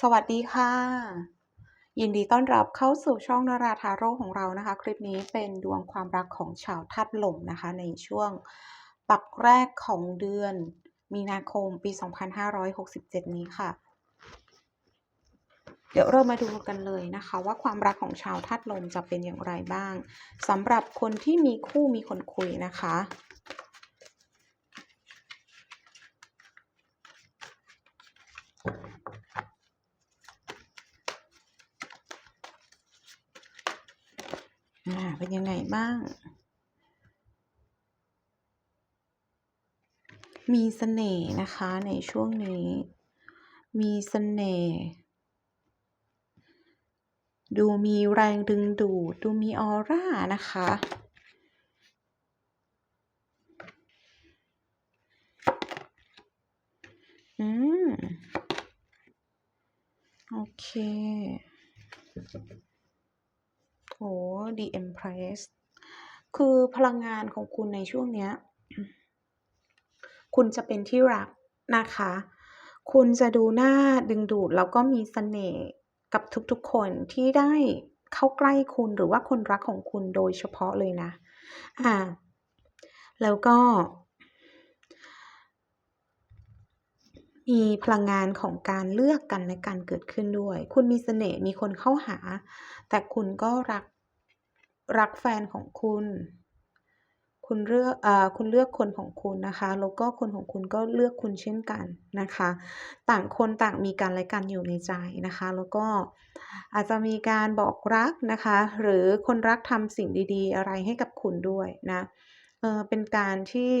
สวัสดีค่ะ ยินดีต้อนรับเข้าสู่ช่องนาราทาโร่ของเรานะคะ คลิปนี้เป็นดวงความรักของชาวธาตุลมนะคะ ในช่วงปักแรกของเดือน มีนาคมปี 2567 นี้ค่ะ เดี๋ยวเรามาดูกันเลยนะคะ ว่าความรักของชาวธาตุลมจะเป็นอย่างไรบ้างสำหรับคนที่มีคู่มีคนคุยนะคะ อ่าเป็นยังไงบ้าง มีเสน่ห์นะคะในช่วงนี้ มีเสน่ห์ ดูมีแรงดึงดูด ดูมีออร่านะคะ อืม โอเค โอ้ The Empress คือพลังงานของคุณในช่วงเนี้ย คุณจะเป็นที่รักนะคะ คุณจะดูหน่าดึงดูด แล้วก็มีเสน่ห์กับทุกๆคนที่ได้เข้าใกล้คุณหรือว่าคนรักของคุณโดยเฉพาะเลยนะ อ่า แล้วก็ มีพลังงานของการเลือกกันและกันเกิดขึ้นด้วย คุณมีเสน่ห์มีคนเข้าหา แต่คุณก็รักรักแฟนของคุณ คุณเลือกอ่คุณเลือกคนของคุณนะคะ แล้วก็คนของคุณก็เลือกคุณเช่นกันนะคะ ต่างคนต่างมีกันและกันอยู่ในใจนะคะ แล้วก็อาจจะมีการบอกรักนะคะ หรือคนรักทำสิ่งดี ๆ อะไรให้กับคุณด้วยนะ เออเป็นการที่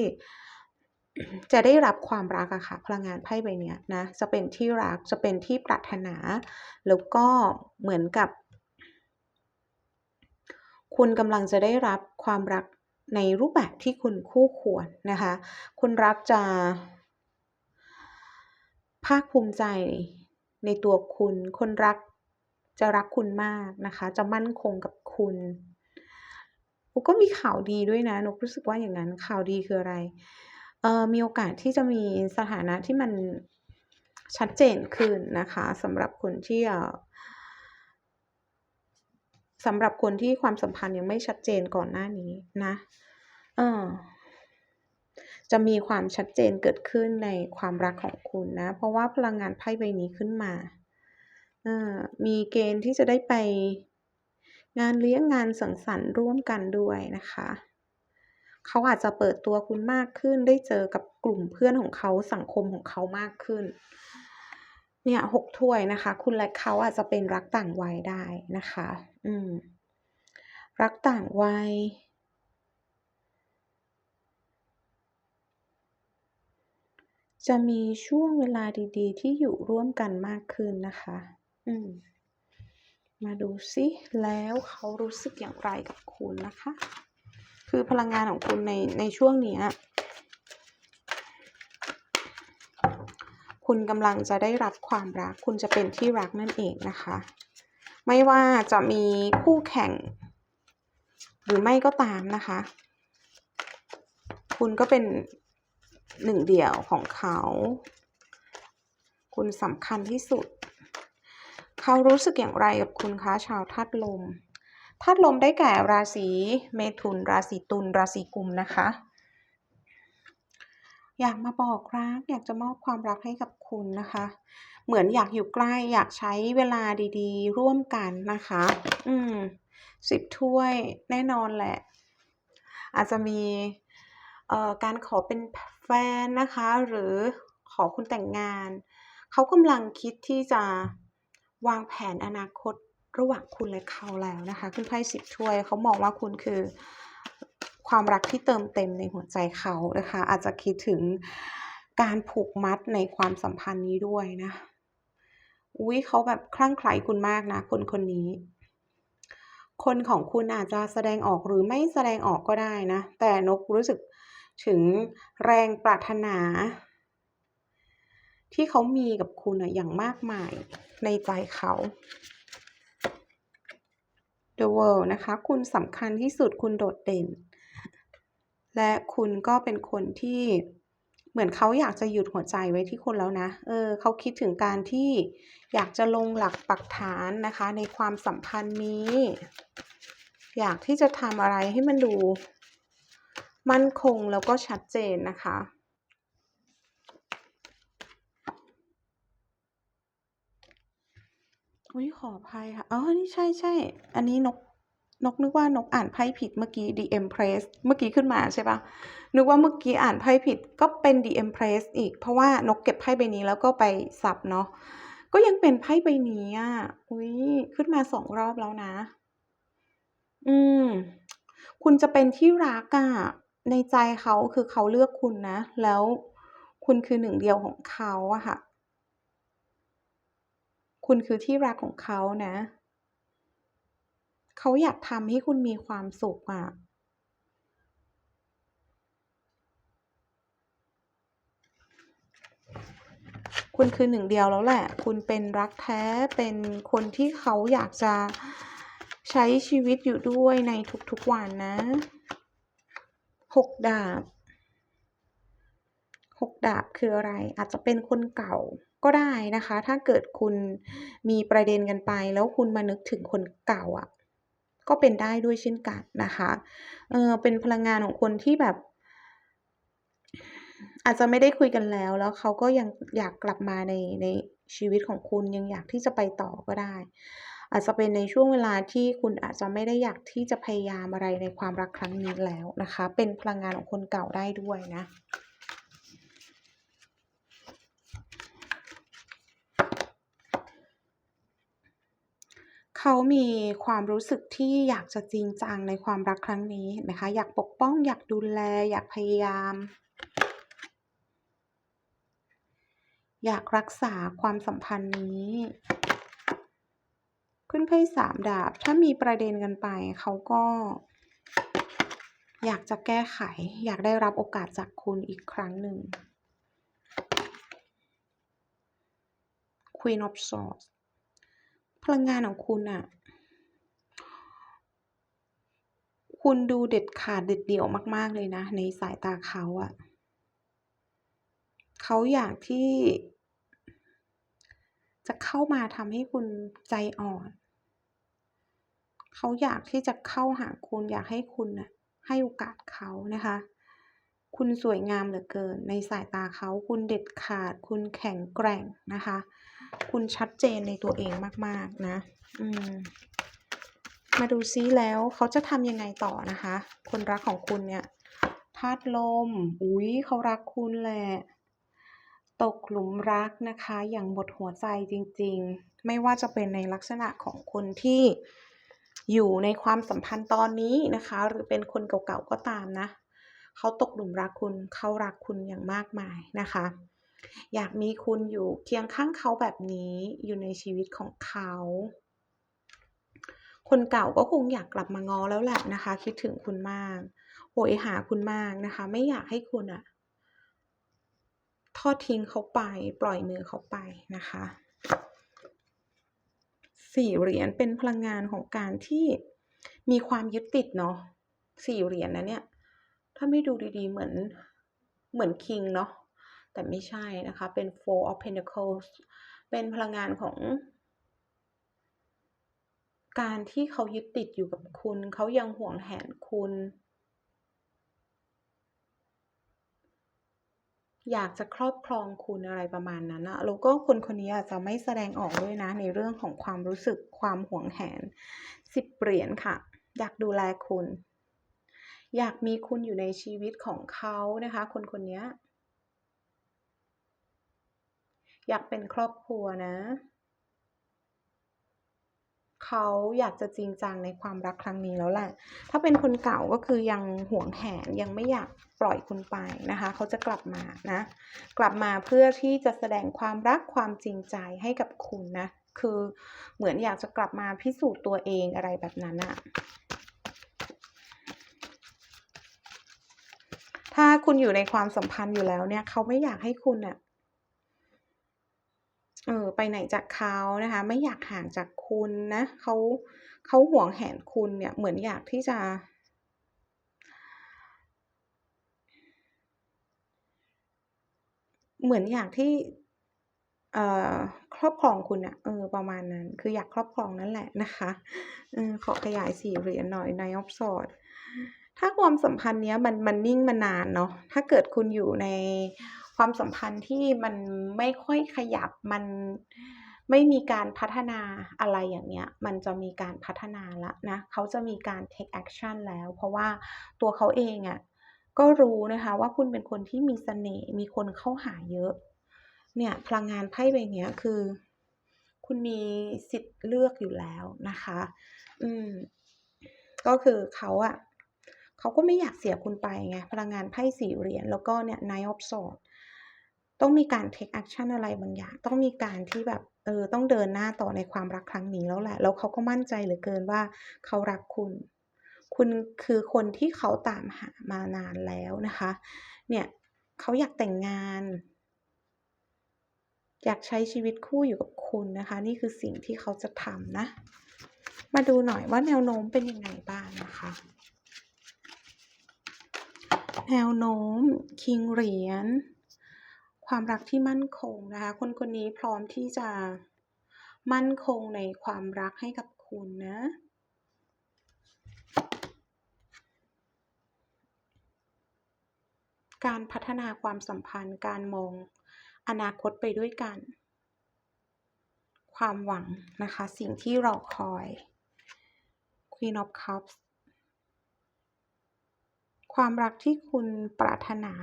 จะได้รับความรักอะค่ะพลังงานไพ่ใบเนี้ยนะจะเป็นที่รักจะเป็นที่ปรารถนา แล้วก็เหมือนกับ คุณกำลังจะได้รับความรักในรูปแบบที่คุณคู่ควรนะคะคนรักจะภาคภูมิใจในตัวคุณ คนรักจะรักคุณมากนะคะ จะมั่นคงกับคุณก็มีข่าวดีด้วยนะนกรู้สึกว่าอย่างงั้นข่าวดีคืออะไร มีโอกาสที่จะมีสถานะที่มันชัดเจนขึ้นนะคะสำหรับคนที่สำหรับคนที่ความสัมพันธ์ยังไม่ชัดเจนก่อนหน้านี้นะเออจะมีความชัดเจนเกิดขึ้นในความรักของคุณนะ เพราะว่าพลังงานไพ่ใบนี้ขึ้นมาเออมีเกณฑ์ที่จะได้ไปงานเลี้ยงงานสังสรรค์ร่วมกันด้วยนะคะ เขาอาจจะเปิดตัวคุณมากขึ้น ได้เจอกับกลุ่มเพื่อนของเขาสังคมของเขามากขึ้น เนี่ย6ถ้วยนะคะ คุณและเขาอาจจะเป็นรักต่างวัยได้นะคะ อืม รักต่างวัยจะมีช่วงเวลาดีๆ ที่อยู่ร่วมกันมากขึ้นนะคะ อืม มาดูซิ แล้วเขารู้สึกอย่างไรกับคุณนะคะ คือพลังงานของคุณในในช่วงนี้คุณกำลังจะได้รับความรัก คุณจะเป็นที่รักนั่นเองนะคะ ไม่ว่าจะมีคู่แข่ง หรือไม่ก็ตามนะคะ คุณก็เป็นหนึ่งเดียวของเขา คุณสำคัญที่สุด เขารู้สึกอย่างไรกับคุณคะชาวธาตุลม ธาตุลมได้แก่ราศีเมถุน ราศีตุล ราศีกุมนะคะ อยากมาบอกรัก อยากจะมอบความรักให้กับคุณนะคะ เหมือนอยากอยู่ใกล้ อยากใช้เวลาดีๆ ร่วมกันนะคะ อืม10ถ้วยแน่นอนแหละ อาจจะมีเอ่อการขอเป็นแฟนนะคะ หรือขอคุณแต่งงาน เขากำลังคิดที่จะวางแผนอนาคต ระหว่างคุณและเขาแล้วนะคะขึ้นไพ่10ถ้วยเขามองว่าคุณคือความรักที่เติมเต็มในหัวใจเขานะคะ อาจจะคิดถึงการผูกมัดในความสัมพันธ์นี้ด้วยนะอุ๊ยเขาแบบคลั่งไคล้คุณมากนะ คนคนนี้ คนของคุณอาจจะแสดงออกหรือไม่แสดงออกก็ได้นะ แต่นกรู้สึกถึงแรงปรารถนา ที่เขามีกับคุณน่ะอย่างมากมายในใจเขา The World นะคะ คุณสำคัญที่สุดคุณโดดเด่น และคุณก็เป็นคนที่เหมือนเขาอยากจะหยุดหัวใจไว้ที่คุณแล้วนะ เออเขาคิดถึงการที่อยากจะลงหลักปักฐานนะคะ ในความสัมพันธ์นี้ อยากที่จะทำอะไรให้มันดู มั่นคงแล้วก็ชัดเจนนะคะ อุ้ยขออภัยค่ะอ๋อนี่ใช่ใช่ อันนี้นก นกนึกว่านกอ่านไพ่ผิดเมื่อกี้ The Empress เมื่อกี้ขึ้นมาใช่ปะนึกว่าเมื่อกี้อ่านไพ่ผิดก็เป็น The Empress อีก เพราะว่านกเก็บไพ่ใบนี้แล้วก็ไปสับเนาะ ก็ยังเป็นไพ่ใบนี้อะ อุ้ยขึ้นมาสองรอบแล้วนะ อืม คุณจะเป็นที่รักอะในใจเขาคือเขาเลือกคุณนะ แล้วคุณคือหนึ่งเดียวของเขาอะค่ะ คุณคือที่รักของเขานะ เขาอยากทำให้คุณมีความสุขอะคุณคือหนึ่งเดียวแล้วแหละ คุณเป็นรักแท้ เป็นคนที่เขาอยากจะใช้ชีวิตอยู่ด้วยในทุกๆวันนะหกดาบ กดาบคืออะไร อาจจะเป็นคนเก่าก็ได้นะคะ ถ้าเกิดคุณมีประเด็นกันไป แล้วคุณมานึกถึงคนเก่าอะ่ะ ก็เป็นได้ด้วยเช่นกันนะคะเออเป็นพลังงานของคนที่แบบ อาจจะไม่ได้คุยกันแล้ว แล้วเขาก็ยังอยากกลับมาในในชีวิตของคุณยังอยากที่จะไปต่อก็ได้ อาจจะเป็นในช่วงเวลาที่คุณอาจจะไม่ได้อยากที่จะพยายามอะไรในความรักครั้งนี้แล้วนะคะ เป็นพลังงานของคนเก่าได้ด้วยนะ เขามีความรู้สึกที่อยากจะจริงจังในความรักครั้งนี้เห็นไหมคะ อยากปกป้อง อยากดูแล อยากพยายาม อยากรักษาความสัมพันธ์นี้ขึ้นไพ่สามดาบ ถ้ามีประเด็นกันไป เขาก็ อยากจะแก้ไข อยากได้รับโอกาสจากคุณอีกครั้งหนึ่ง Queen of Swords พลังงานของคุณอะคุณดูเด็ดขาดเด็ดเดี่ยวมาก ๆ เลยนะ ในสายตาเขาอะเขาอยากที่ จะเข้ามาทำให้คุณใจอ่อน เขาอยากที่จะเข้าหาคุณอยากให้คุณน่ะให้โอกาสเขานะคะ คุณสวยงามเหลือเกิน ในสายตาเขาคุณเด็ดขาด คุณแข็งแกร่งนะคะ คุณชัดเจนในตัวเองมาก ๆ นะ อืม มาดูซิแล้วเขาจะทำยังไงต่อนะคะ คนรักของคุณเนี่ยธาตุลม อุ๊ยเขารักคุณแหละตกหลุมรักนะคะ อย่างหมดหัวใจจริง ๆ ไม่ว่าจะเป็นในลักษณะของคนที่อยู่ในความสัมพันธ์ตอนนี้นะคะ หรือเป็นคนเก่าๆก็ตามนะ เขาตกหลุมรักคุณ เขารักคุณอย่างมากมายนะคะ อยากมีคุณอยู่เคียงข้างเขาแบบนี้อยู่ในชีวิตของเขา คนเก่าก็คงอยากกลับมาง้อแล้วแหละนะคะ คิดถึงคุณมากโหยหาคุณมากนะคะ ไม่อยากให้คุณอะทอดทิ้งเขาไป ปล่อยมือเขาไปนะคะสี่เหรียญเป็นพลังงานของการที่มีความยึดติดเนาะสี่เหรียญนะเนี่ย ถ้าไม่ดูดีๆ เหมือนเหมือนคิงเนาะ แต่ไม่ใช่นะคะ เป็น four of pentacles เป็นพลังงานของการที่เขายึดติดอยู่กับคุณ เขายังห่วงแหนคุณ อยากจะครอบครองคุณอะไรประมาณนั้นนะแล้วก็คนคนนี้อาจจะไม่แสดงออกด้วยนะ ในเรื่องของความรู้สึกความห่วงแหนสิบเหรียญค่ะ อยากดูแลคุณ อยากมีคุณอยู่ในชีวิตของเขานะคะ คนคนนี้ อยากเป็นครอบครัวนะ เขาอยากจะจริงจังในความรักครั้งนี้แล้วแหละ ถ้าเป็นคนเก่าก็คือยังห่วงแหนยังไม่อยากปล่อยคุณไปนะคะ เขาจะกลับมานะ กลับมาเพื่อที่จะแสดงความรักความจริงใจให้กับคุณนะ คือเหมือนอยากจะกลับมาพิสูจน์ตัวเองอะไรแบบนั้นอะถ้าคุณอยู่ในความสัมพันธ์อยู่แล้วเนี่ย เขาไม่อยากให้คุณอะ เออไปไหนจากเขานะคะ ไม่อยากห่างจากคุณนะเขาเขาห่วงแหนคุณเนี่ยเหมือนอยากที่จะเหมือนอยากที่เอ่อครอบครองคุณน่ะเออประมาณนั้น คืออยากครอบครองนั่นแหละนะคะเออขอขยาย4เหรียญหน่อย Knight of Swords ถ้าความสัมพันธ์เนี้ยมันมันนิ่งมานานเนาะถ้าเกิดคุณอยู่ใน ความสัมพันธ์ที่มันไม่ค่อยขยับมันไม่มีการพัฒนาอะไรอย่างเงี้ย มันจะมีการพัฒนาแล้วนะเขาจะมีการ take action แล้ว เพราะว่าตัวเขาเองอะก็รู้นะคะว่าคุณเป็นคนที่มีเสน่ห์มีคนเข้าหาเยอะ เนี่ยพลังงานไพ่ใบเนี้ยคือ คุณมีสิทธิ์เลือกอยู่แล้วนะคะ อืม ก็คือเขาอะ เขาก็ไม่อยากเสียคุณไปไง พลังงานไพ่4เหรียญแล้วก็เนี่ย Knight of Swords ต้องมีการ take action อะไรบางอย่าง ต้องมีการที่แบบ เออ ต้องเดินหน้าต่อในความรักครั้งนี้แล้วแหละ แล้วเขาก็มั่นใจเหลือเกินว่าเขารักคุณ คุณคือคนที่เขาตามหามานานแล้วนะคะ เนี่ยเขาอยากแต่งงานอยากใช้ชีวิตคู่อยู่กับคุณนะคะ นี่คือสิ่งที่เขาจะทำนะ มาดูหน่อยว่าแนวโน้มเป็นยังไงบ้างนะคะ แนวโน้มคิงเหรียญความรักที่มั่นคงนะคะ คนคนนี้พร้อมที่จะมั่นคงในความรักให้กับคุณนะการพัฒนาความสัมพันธ์ การมองอนาคตไปด้วยกัน ความหวังนะคะ สิ่งที่รอคอย Queen of Cups ความรักที่คุณปรารถนา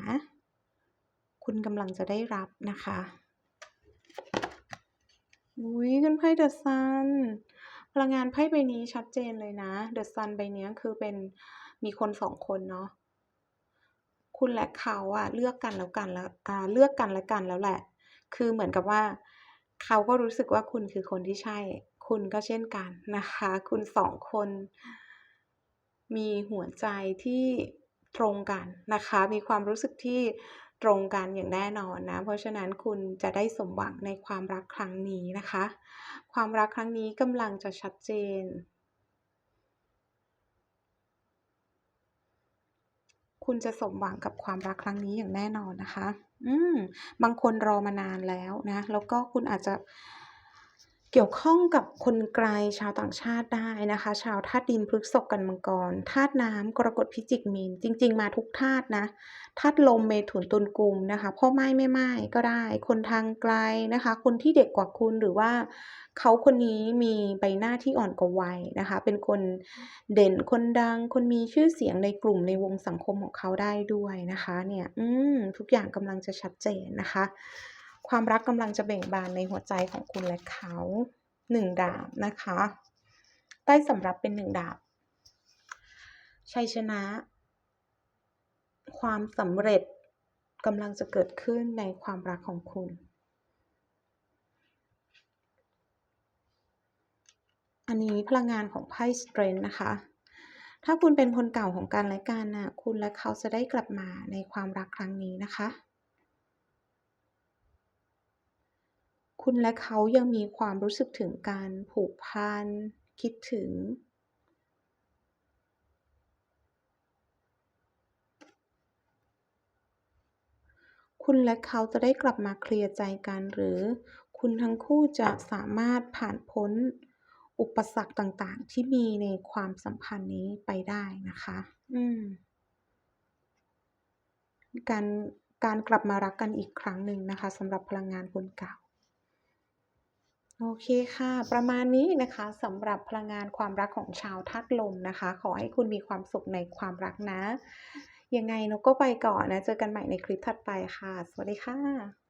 คุณกำลังจะได้รับนะคะอุ๊ยขึ้นไพ่ The Sun พลังงานไพ่ใบนี้ชัดเจนเลยนะ The Sun ใบเนี้ยคือเป็นมีคน2คนเนาะคุณและเขาอะเลือกกันแล้วกันแล้วอ่าเลือกกันและกันแล้วแหละ คือเหมือนกับว่า เขาก็รู้สึกว่าคุณคือคนที่ใช่ คุณก็เช่นกันนะคะ คุณ2คน มีหัวใจที่ ตรงกันนะคะ มีความรู้สึกที่ตรงกันอย่างแน่นอนนะ เพราะฉะนั้นคุณจะได้สมหวังในความรักครั้งนี้นะคะ ความรักครั้งนี้กำลังจะชัดเจน คุณจะสมหวังกับความรักครั้งนี้อย่างแน่นอนนะคะ อืม บางคนรอมานานแล้วนะ แล้วก็คุณอาจจะ เกี่ยวข้องกับคนไกลชาวต่างชาติได้นะคะ ชาวธาตุดินพฤกษภกันมังกรธาตุน้ำกรกฎพิจิกมีน จริง ๆ มาทุกธาตุนะธาตุลมเมถุนตุลกุมนะคะพ่อไม้แม่ไม้ก็ได้ คนทางไกลนะคะ คนที่เด็กกว่าคุณหรือว่าเขาคนนี้มีใบหน้าที่อ่อนกว่าวัยนะคะ เป็นคนเด่นคนดัง คนมีชื่อเสียงในกลุ่มในวงสังคมของเขาได้ด้วยนะคะ เนี่ย อืมทุกอย่างกำลังจะชัดเจนนะคะ ความรักกำลังจะเบ่งบานในหัวใจของคุณและเขา1ดาบนะคะ ใต้สำรับเป็น1ดาบ ชัยชนะ ความสำเร็จกำลังจะเกิดขึ้นในความรักของคุณอันนี้พลังงานของไพ่ Strength นะคะ ถ้าคุณเป็นคนเก่าของกันและกันน่ะคุณและเขาจะได้กลับมาในความรักครั้งนี้นะคะ คุณและเขายังมีความรู้สึกถึงการผูกพัน คิดถึง คุณและเขาจะได้กลับมาเคลียร์ใจกันหรือ คุณทั้งคู่จะสามารถผ่านพ้น อุปสรรคต่างๆ ที่มีในความสัมพันธ์นี้ไปได้นะคะ อืม การการกลับมารักกันอีกครั้งหนึ่งนะคะสำหรับพลังงานคนเก่า โอเคค่ะ ประมาณนี้นะคะสำหรับพลังงานความรักของชาวธาตุลมนะคะ ขอให้คุณมีความสุขในความรักนะ ยังไงนกก็ไปก่อนนะ เจอกันใหม่ในคลิปถัดไปค่ะ สวัสดีค่ะ